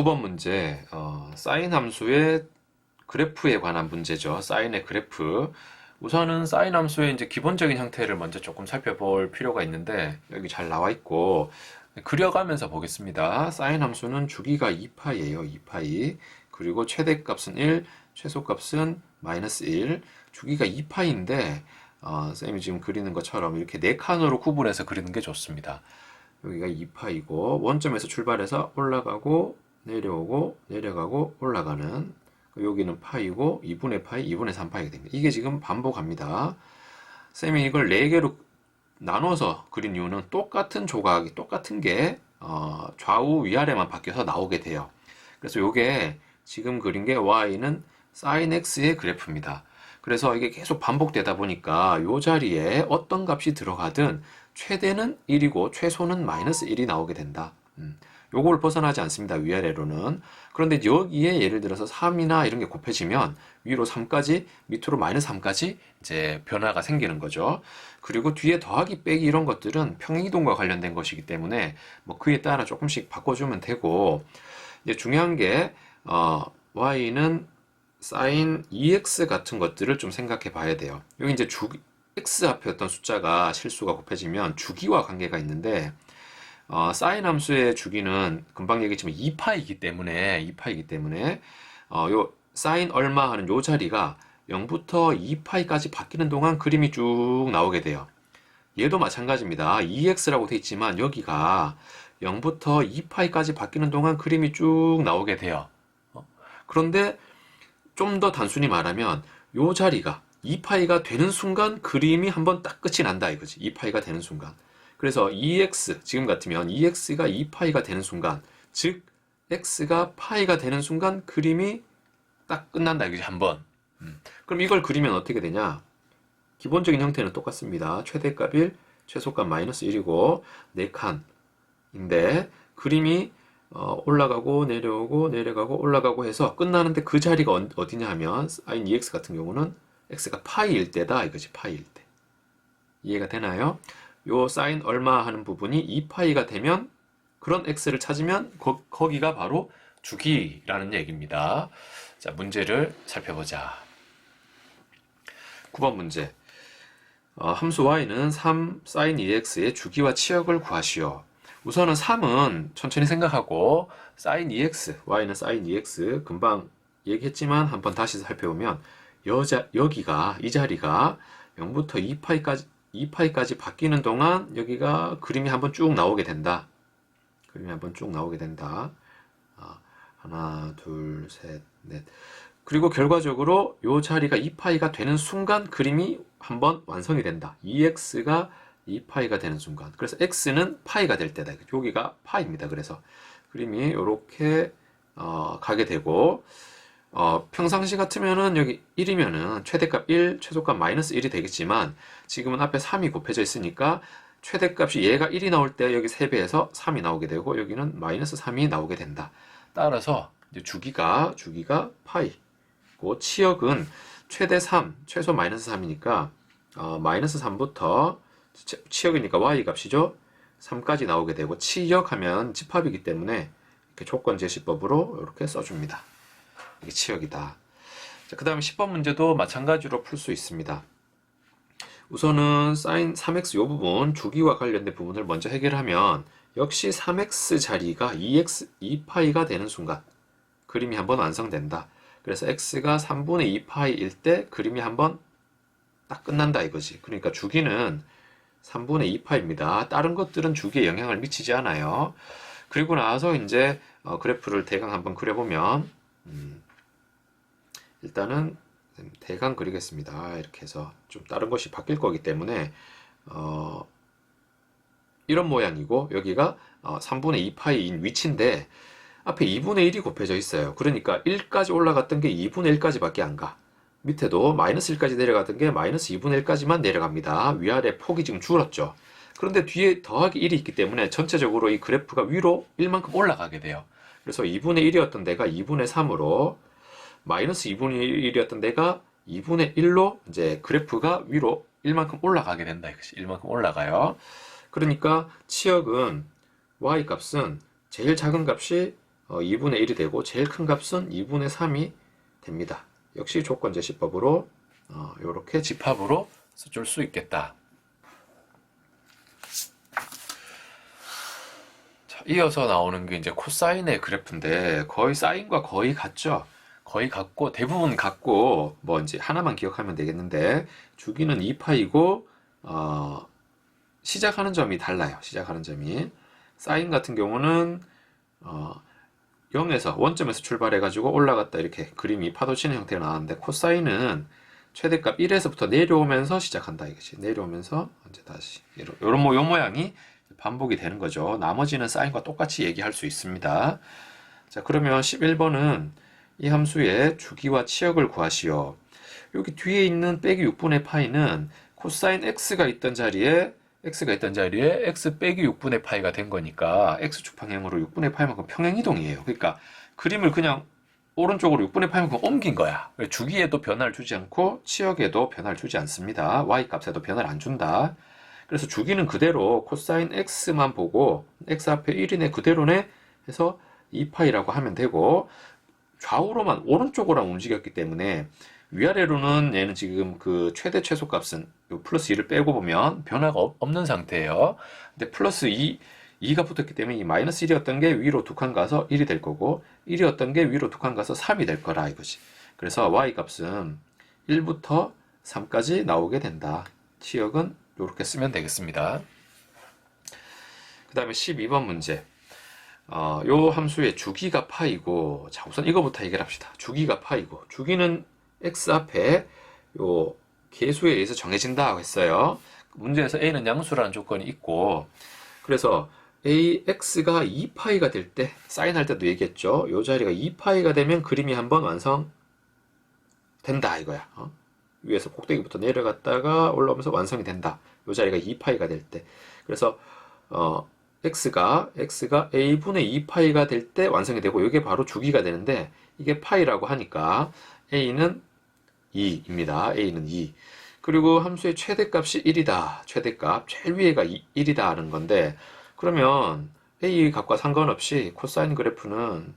9번 문제, 어, 사인 함수의 그래프에 관한 문제죠. 사인의 그래프. 우선은 사인 함수의 이제 기본적인 형태를 먼저 조금 살펴볼 필요가 있는데, 여기 잘 나와 있고, 그려가면서 보겠습니다. 사인 함수는 주기가 2파이예요. 2파이. 그리고 최대값은 1, 최소값은 마이너스 1. 주기가 2파이인데, 어, 쌤이 지금 그리는 것처럼 이렇게 네 칸으로 구분해서 그리는 게 좋습니다. 여기가 2파이고 원점에서 출발해서 올라가고 내려오고 내려가고 올라가는 여기는 파이고 2분의 파이 2분의 3파이가 됩니다. 이게 지금 반복합니다. 쌤이 이걸 4개로 나눠서 그린 이유는 똑같은 조각이 똑같은 게 어, 좌우 위아래만 바뀌어서 나오게 돼요. 그래서 이게 지금 그린 게 y는 sin x의 그래프입니다. 그래서 이게 계속 반복되다 보니까 이 자리에 어떤 값이 들어가든 최대는 1이고 최소는 마이너스 1이 나오게 된다. 음, 요걸 벗어나지 않습니다. 위아래로는. 그런데 여기에 예를 들어서 3이나 이런 게 곱해지면 위로 3까지, 밑으로 마이너스 3까지 이제 변화가 생기는 거죠. 그리고 뒤에 더하기 빼기 이런 것들은 평행이동과 관련된 것이기 때문에 뭐 그에 따라 조금씩 바꿔주면 되고 이제 중요한 게 어, y는 sin 2x 같은 것들을 좀 생각해 봐야 돼요. 여기 이제 주 x 앞에 어떤 숫자가 실수가 곱해지면 주기와 관계가 있는데 어, 사인 함수의 주기는 금방 얘기했지만 2파이기 때문에 2파이기 때문에 어, 요 사인 얼마 하는 요 자리가 0부터 2파이까지 바뀌는 동안 그림이 쭉 나오게 돼요. 얘도 마찬가지입니다. 2x라고 돼 있지만 여기가 0부터 2파이까지 바뀌는 동안 그림이 쭉 나오게 돼요. 어? 그런데 좀 더 단순히 말하면 요 자리가 2파이가 되는 순간 그림이 한번 딱 끝이 난다 이거지. 2파이가 되는 순간. 그래서 2x 지금 같으면 2x가 2파이가 되는 순간 즉 x가 파이가 되는 순간 그림이 딱 끝난다 이거지 한번. 음. 그럼 이걸 그리면 어떻게 되냐? 기본적인 형태는 똑같습니다. 최대값 1, 최소값 마이너스 1이고 4칸인데 그림이 어, 올라가고 내려오고 내려가고 올라가고 해서 끝나는데 그 자리가 어- 어디냐 하면 sin 2x 같은 경우는 x가 파이일 때다 이거지 파이일 때 이해가 되나요? 요 sin 얼마 하는 부분이 2파이가 되면 그런 x를 찾으면 거, 거기가 바로 주기라는 얘기입니다. 자 문제를 살펴보자. 9번 문제 어, 함수 y는 3 sin 2x의 주기와 치역을 구하시오. 우선은 3은 천천히 생각하고 sin 2x, y는 sin 2x 금방 얘기했지만 한번 다시 살펴보면 여자, 여기가 이 자리가 0부터 2파이까지 2파이까지 바뀌는 동안 여기가 그림이 한번 쭉 나오게 된다. 그림이 한번 쭉 나오게 된다. 아, 하나, 둘, 셋, 넷. 그리고 결과적으로 이 자리가 2파이가 되는 순간 그림이 한번 완성이 된다. 2x가 2파이가 되는 순간. 그래서 x는 파이가 될 때다. 여기가 파이입니다. 그래서 그림이 이렇게 어, 가게 되고 어, 평상시 같으면은 여기 1이면은 최대값 1, 최소값 마이너스 1이 되겠지만 지금은 앞에 3이 곱해져 있으니까 최대값이 얘가 1이 나올 때 여기 3배에서 3이 나오게 되고 여기는 마이너스 3이 나오게 된다. 따라서 주기가 주기가 파이고 치역은 최대 3, 최소 마이너스 3이니까 어, 마이너스 3부터 치역이니까 y 값이죠. 3까지 나오게 되고 치역하면 집합이기 때문에 이렇게 조건 제시법으로 이렇게 써줍니다. 이게 치역이다. 자, 그 다음에 10번 문제도 마찬가지로 풀 수 있습니다. 우선은 sin 3x 요 부분 주기와 관련된 부분을 먼저 해결하면 역시 3x 자리가 2x 2파이가 되는 순간 그림이 한번 완성된다. 그래서 x가 3분의 2파이일 때 그림이 한번 딱 끝난다 이거지. 그러니까 주기는 3분의 2파입니다. 다른 것들은 주기에 영향을 미치지 않아요. 그리고 나서 이제 어, 그래프를 대강 한번 그려보면 음, 일단은 대강 그리겠습니다. 이렇게 해서 좀 다른 것이 바뀔 거기 때문에 어, 이런 모양이고 여기가 어, 3분의 2파이인 위치인데 앞에 2분의 1이 곱해져 있어요. 그러니까 1까지 올라갔던 게 2분의 1까지밖에 안 가. 밑에도 마이너스 1까지 내려갔던 게 마이너스 2분의 1까지만 내려갑니다. 위아래 폭이 지금 줄었죠. 그런데 뒤에 더하기 1이 있기 때문에 전체적으로 이 그래프가 위로 1만큼 올라가게 돼요. 그래서 2분의 1이었던 데가 2분의 3으로 마이너스 2분의 1이었던 데가 2분의 1로 이제 그래프가 위로 1만큼 올라가게 된다. 이것이 1만큼 올라가요. 그러니까 치역은 y 값은 제일 작은 값이 2분의 1이 되고 제일 큰 값은 2분의 3이 됩니다. 역시 조건 제시법으로 이렇게 집합으로 써줄 수 있겠다. 자, 이어서 나오는 게 이제 코사인의 그래프인데 거의 사인과 거의 같죠. 거의 같고 대부분 같고 뭐 이제 하나만 기억하면 되겠는데 주기는 2파이고 어, 시작하는 점이 달라요. 시작하는 점이 사인 같은 경우는 어, 0에서 원점에서 출발해 가지고 올라갔다 이렇게 그림이 파도 치는 형태가 나왔는데 코사인은 최대값 1에서부터 내려오면서 시작한다 이것이 내려오면서 이제 다시 이런 뭐요 모양이 반복이 되는 거죠. 나머지는 사인과 똑같이 얘기할 수 있습니다. 자, 그러면 11번은 이 함수의 주기와 치역을 구하시오. 여기 뒤에 있는 빼기 6분의 파이는 코사인 x가 있던 자리에 x가 있던 자리에 x 빼기 6분의 파이가 된 거니까 x축 방향으로 6분의 파이만큼 평행 이동이에요. 그러니까 그림을 그냥 오른쪽으로 6분의 파이만큼 옮긴 거야. 주기에도 변화를 주지 않고 치역에도 변화를 주지 않습니다. y 값에도 변화를 안 준다. 그래서 주기는 그대로 코사인 x만 보고 x 앞에 1이네 그대로네 해서 2파이라고 하면 되고 좌우로만 오른쪽으로 움직였기 때문에 위아래로는 얘는 지금 그 최대 최소 값은 요 플러스 2를 빼고 보면 변화가 없- 없는 상태예요. 근데 플러스 2, 2가 붙었기 때문에 이 마이너스 1이었던 게 위로 두 칸 가서 1이 될 거고 1이었던 게 위로 두 칸 가서 3이 될 거라 이거지. 그래서 y 값은 1부터 3까지 나오게 된다. 치역은 이렇게 쓰면 되겠습니다. 그 다음에 12번 문제. 어, 요 함수의 주기가 파이고, 자, 우선 이거부터 해결합시다. 주기가 파이고, 주기는 x 앞에 요 계수에 의해서 정해진다고 했어요. 문제에서 a는 양수라는 조건이 있고, 그래서 ax가 2파이가 될 때, 사인할 때도 얘기했죠. 요 자리가 2파이가 되면 그림이 한번 완성된다 이거야. 어? 위에서 꼭대기부터 내려갔다가 올라오면서 완성이 된다. 요 자리가 2파이가 될 때. 그래서 어, x가 x가 a분의 2파이가 될 때 완성이 되고 이게 바로 주기가 되는데 이게 파이라고 하니까 a는 2입니다. a는 2. 그리고 함수의 최대값이 1이다. 최대값 제일 위에가 2, 1이다 하는 건데 그러면 a 값과 상관없이 코사인 그래프는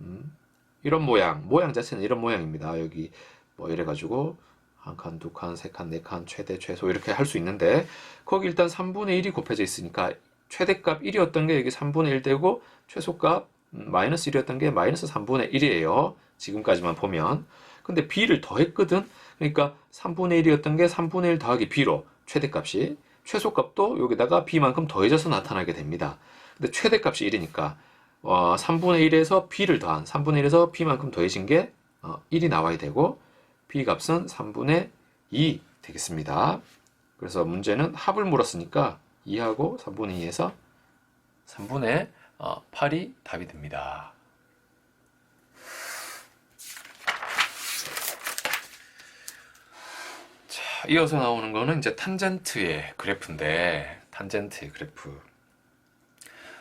음, 이런 모양, 모양 자체는 이런 모양입니다. 여기 뭐 이래 가지고 한 칸, 두 칸, 세 칸, 네 칸, 최대, 최소 이렇게 할 수 있는데 거기 일단 3분의 1이 곱해져 있으니까 최대값 1이었던 게 여기 3분의 1 되고 최소값 음, 마이너스 1이었던 게 마이너스 3분의 1이에요. 지금까지만 보면. 근데 b를 더했거든. 그러니까 3분의 1이었던 게 3분의 1 더하기 b로 최대값이 최소값도 여기다가 b만큼 더해져서 나타나게 됩니다. 근데 최대값이 1이니까 어, 3분의 1에서 b를 더한 3분의 1에서 b만큼 더해진 게 어, 1이 나와야 되고 b 값은 3분의 2 되겠습니다. 그래서 문제는 합을 물었으니까 2하고 3분의 2에서 3분의 8이 답이 됩니다. 자, 이어서 나오는 거는 이제 탄젠트의 그래프인데, 탄젠트의 그래프.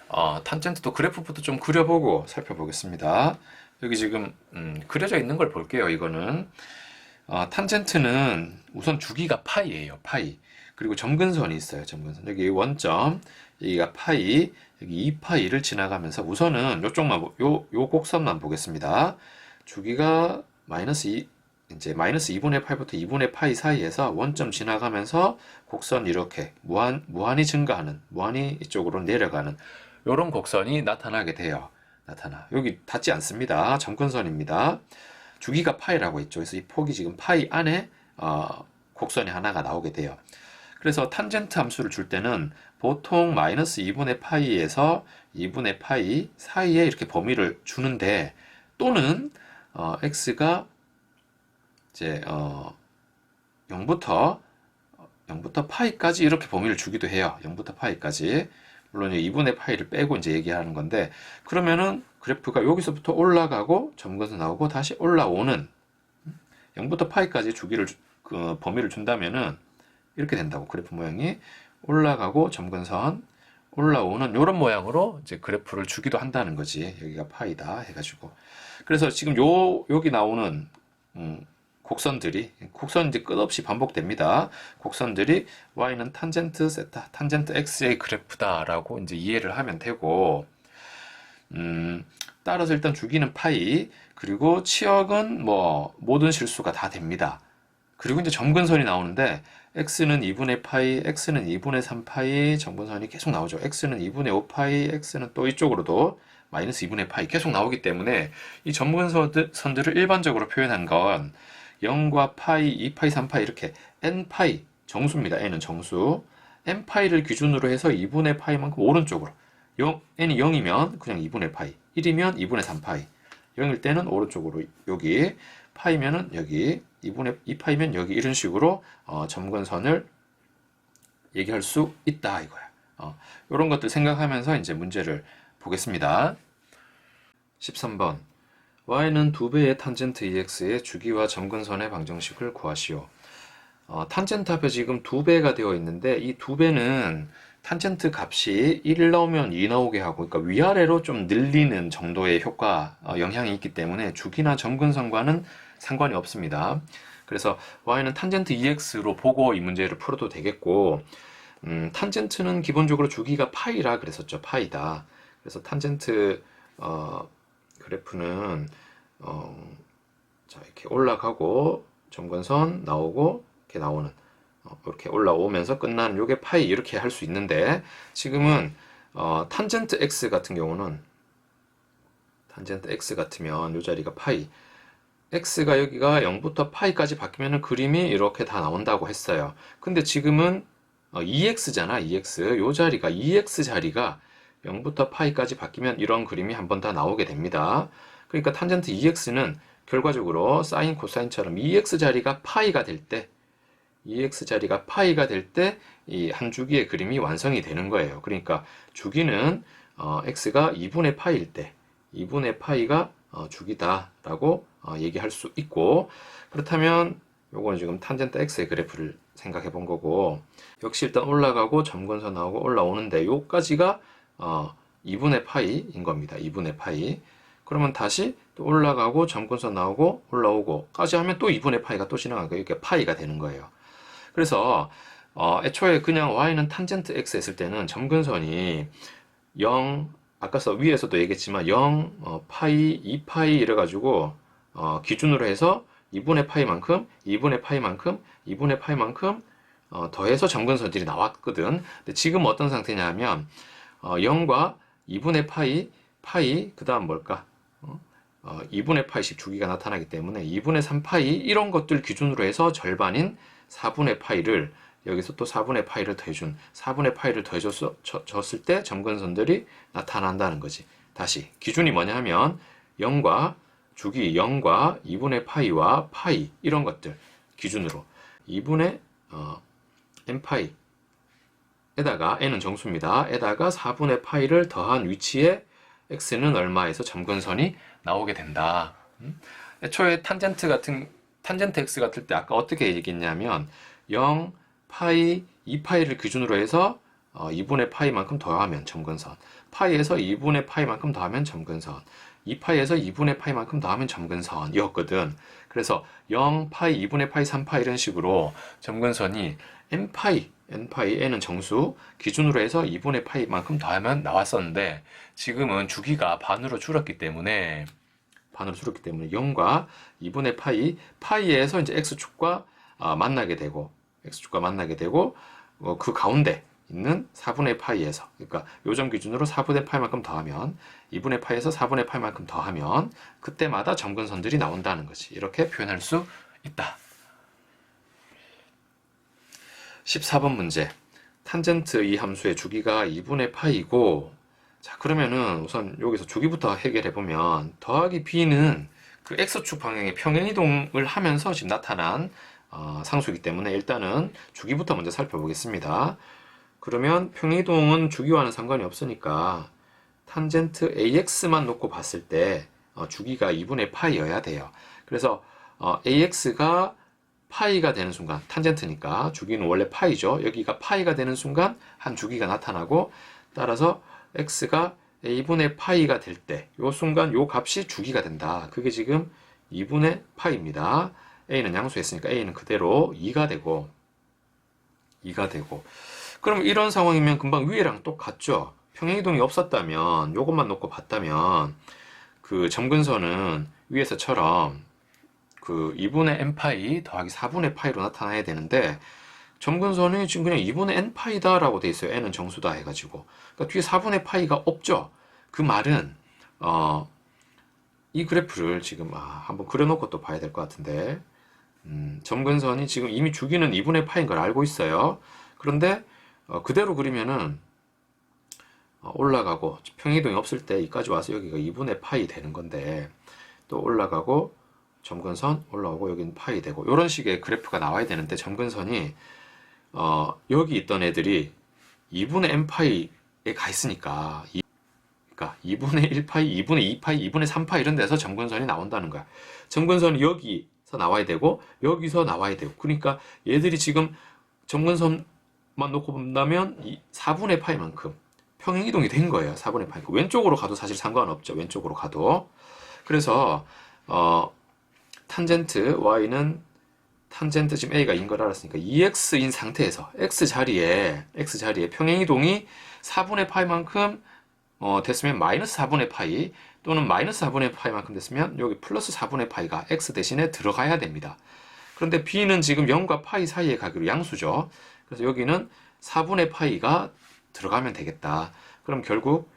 어, 탄젠트도 그래프부터 좀 그려보고 살펴보겠습니다. 여기 지금 음, 그려져 있는 걸 볼게요. 이거는 어, 탄젠트는 우선 주기가 파이예요. 파이. 그리고 점근선이 있어요. 점근선. 여기 원점, 여기가 파이, 여기 2파이를 지나가면서 우선은 요쪽만 보- 요, 요 곡선만 보겠습니다. 주기가 마이너스 2, 이제 마이너스 2분의 8부터 2분의 파이 사이에서 원점 지나가면서 곡선 이렇게 무한, 무한히 증가하는, 무한히 이쪽으로 내려가는 요런 곡선이 나타나게 돼요. 나타나. 여기 닿지 않습니다. 점근선입니다. 주기가 파이라고 했죠. 그래서 이 폭이 지금 파이 안에 어, 곡선이 하나가 나오게 돼요. 그래서 탄젠트 함수를 줄 때는 보통 마이너스 2분의 파이에서 2분의 파이 사이에 이렇게 범위를 주는데 또는 어, x가 이제 어, 0부터 0부터 파이까지 이렇게 범위를 주기도 해요. 0부터 파이까지. 물론 2분의 파이를 빼고 이제 얘기하는 건데 그러면은 그래프가 여기서부터 올라가고 점근선 나오고 다시 올라오는 0부터 파이까지 주기를 주- 그 범위를 준다면은 이렇게 된다고 그래프 모양이 올라가고 점근선 올라오는 이런 모양으로 이제 그래프를 주기도 한다는 거지 여기가 파이다 해가지고 그래서 지금 요 여기 나오는 음, 곡선들이 곡선 이제 끝없이 반복됩니다. 곡선들이 y는 탄젠트 세타, 탄젠트 x의 그래프다라고 이제 이해를 하면 되고 음, 따라서 일단 주기는 파이, 그리고 치역은 뭐 모든 실수가 다 됩니다. 그리고 이제 점근선이 나오는데 x는 2분의 파이, x는 2분의 3파이, 점근선이 계속 나오죠. x는 2분의 5파이, x는 또 이쪽으로도 마이너스 2분의 파이 계속 나오기 때문에 이 점근선들을 일반적으로 표현한 건 0과 파이, 2파이, 3파이 이렇게 n파이 정수입니다. n은 정수. n파이를 기준으로 해서 2분의 파이만큼 오른쪽으로 0, n이 0이면 그냥 2분의 파이 1이면 2분의 3파이 0일 때는 오른쪽으로 여기 파이면은 여기 2분의 2파이면 여기 이런 식으로 어, 점근선을 얘기할 수 있다 이거야. 어, 이런 것들 생각하면서 이제 문제를 보겠습니다. 13번 y는 2배의 탄젠트 ex의 주기와 점근선의 방정식을 구하시오. 어, 탄젠트 앞에 지금 2배가 되어 있는데 이 2배는 탄젠트 값이 1 나오면 2 나오게 하고 그러니까 위아래로 좀 늘리는 정도의 효과 어, 영향이 있기 때문에 주기나 점근선과는 상관이 없습니다. 그래서 y는 탄젠트 2x로 보고 이 문제를 풀어도 되겠고 음, 탄젠트는 기본적으로 주기가 파이라 그랬었죠. 파이다. 그래서 탄젠트 어, 그래프는 어, 자 이렇게 올라가고 점근선 나오고 이렇게 나오는 어, 이렇게 올라오면서 끝나는 요게 파이 이렇게 할 수 있는데 지금은 어, 탄젠트 x 같은 경우는 탄젠트 x 같으면 요 자리가 파이 x가 여기가 0부터 파이까지 바뀌면 그림이 이렇게 다 나온다고 했어요. 근데 지금은 어, 2x잖아, 2x. 요 자리가 2x 자리가 0부터 파이까지 바뀌면 이런 그림이 한 번 다 나오게 됩니다. 그러니까 탄젠트 2x는 결과적으로 사인 코사인처럼 2x 자리가 파이가 될 때, 2x 자리가 파이가 될 때 이 한 주기의 그림이 완성이 되는 거예요. 그러니까 주기는 어, x가 2분의 파이일 때, 2분의 파이가 어, 주기다라고 어, 얘기할 수 있고 그렇다면 요거는 지금 탄젠트 x의 그래프를 생각해 본 거고 역시 일단 올라가고 점근선 나오고 올라오는데 요까지가 어, 2분의 파이인 겁니다. 2분의 파이. 그러면 다시 또 올라가고 점근선 나오고 올라오고까지 하면 또 2분의 파이가 또 지나가고 이렇게 파이가 되는 거예요. 그래서 어, 애초에 그냥 y는 탄젠트 x 했을 때는 점근선이 0 아까 서 위에서도 얘기했지만 0 어, 파이 2파이 이래가지고 어, 기준으로 해서 2분의 파이만큼 2분의 파이만큼 2분의 파이만큼 어, 더해서 점근선들이 나왔거든. 근데 지금 어떤 상태냐 하면 어, 0과 2분의 파이, 파이, 그 다음 뭘까? 어, 어, 2분의 파이씩 주기가 나타나기 때문에 2분의 3파이 이런 것들 기준으로 해서 절반인 4분의 파이를 여기서 또 4분의 파이를 더해준 4분의 파이를 더해줬을 때 점근선들이 나타난다는 거지. 다시 기준이 뭐냐 하면 0과 주기 0과 2분의 파이와 파이 이런 것들 기준으로 2분의 어, n파이 에다가 n은 정수입니다. 에다가 4분의 파이를 더한 위치에 x는 얼마에서 점근선이 나오게 된다. 음? 애초에 탄젠트 같은 탄젠트 x 같을 때 아까 어떻게 얘기했냐면 0 파이 2파이를 기준으로 해서 어, 2분의 파이만큼 더하면 점근선 파이에서 2분의 파이만큼 더하면 점근선 2파이에서 2분의 파이만큼 더하면 점근선이었거든. 그래서 0 파이 2분의 파이 3파이 이런 식으로 점근선이 n파이 n파이 n은 정수 기준으로 해서 2분의 파이만큼 더하면 나왔었는데 지금은 주기가 반으로 줄었기 때문에 반으로 줄었기 때문에 0과 2분의 파이 파이에서 이제 x축과 어, 만나게 되고 x축과 만나게 되고 어, 그 가운데 있는 4분의 파이에서 그러니까 요점 기준으로 4분의 파이만큼 더하면 2분의 파이에서 4분의 파이만큼 더하면 그때마다 점근선들이 나온다는 거지. 이렇게 표현할 수 있다. 14번 문제. 탄젠트 이 함수의 주기가 2분의 파이고 자 그러면은 우선 여기서 주기부터 해결해 보면 더하기 b는 그 x축 방향의 평행 이동을 하면서 지금 나타난 어, 상수이기 때문에 일단은 주기부터 먼저 살펴보겠습니다. 그러면 평이동은 주기와는 상관이 없으니까 탄젠트 AX만 놓고 봤을 때 어, 주기가 2분의 파이여야 돼요. 그래서 어, AX가 파이가 되는 순간 탄젠트니까 주기는 원래 파이죠. 여기가 파이가 되는 순간 한 주기가 나타나고 따라서 X가 A분의 파이가 될 때 요 순간 요 값이 주기가 된다. 그게 지금 2분의 파이입니다. A는 양수했으니까 A는 그대로 2가 되고 2가 되고 그럼 이런 상황이면 금방 위에랑 똑같죠. 평행이동이 없었다면 요것만 놓고 봤다면 그 점근선은 위에서처럼 그 2분의 n파이 더하기 4분의 파이로 나타나야 되는데 점근선이 지금 그냥 2분의 n파이다라고 돼 있어요. n은 정수다 해가지고. 그러니까 뒤에 4분의 파이가 없죠. 그 말은 어, 이 그래프를 지금 아, 한번 그려놓고 또 봐야 될 것 같은데 음, 점근선이 지금 이미 주기는 2분의 파인 걸 알고 있어요. 그런데 어, 그대로 그리면은 어, 올라가고 평행이동이 없을 때 여기까지 와서 여기가 2분의 파이 되는 건데 또 올라가고 점근선 올라오고 여기는 파이 되고 이런 식의 그래프가 나와야 되는데 점근선이 어, 여기 있던 애들이 2분의 n파이에 가 있으니까 이- 그러니까 2분의 1파이, 2분의 2파이, 2분의 3파이 이런 데서 점근선이 나온다는 거야. 점근선이 여기서 나와야 되고 여기서 나와야 되고 그러니까 얘들이 지금 점근선만 놓고 본다면 이 4분의 파이만큼 평행 이동이 된 거예요. 4분의 파이. 왼쪽으로 가도 사실 상관없죠. 왼쪽으로 가도. 그래서 어 탄젠트 y는 탄젠트 지금 a가 인 걸 알았으니까 2x인 상태에서 x 자리에 x 자리에 평행 이동이 4분의 파이만큼 어, 됐으면 마이너스 4분의 파이 또는 마이너스 4분의 파이만큼 됐으면 여기 플러스 4분의 파이가 x 대신에 들어가야 됩니다. 그런데 b는 지금 0과 파이 사이에 가기로 양수죠. 그래서 여기는 4분의 파이가 들어가면 되겠다. 그럼 결국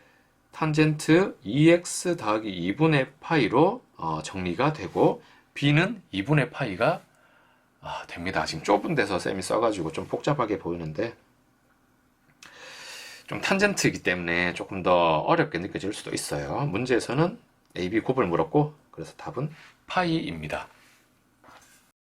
탄젠트 2x 더하기 2분의 파이로 어, 정리가 되고 b는 2분의 파이가 아, 됩니다. 지금 좁은 데서 쌤이 써가지고 좀 복잡하게 보이는데 좀 탄젠트이기 때문에 조금 더 어렵게 느껴질 수도 있어요. 문제에서는 A, B 곱을 물었고 그래서 답은 파이입니다.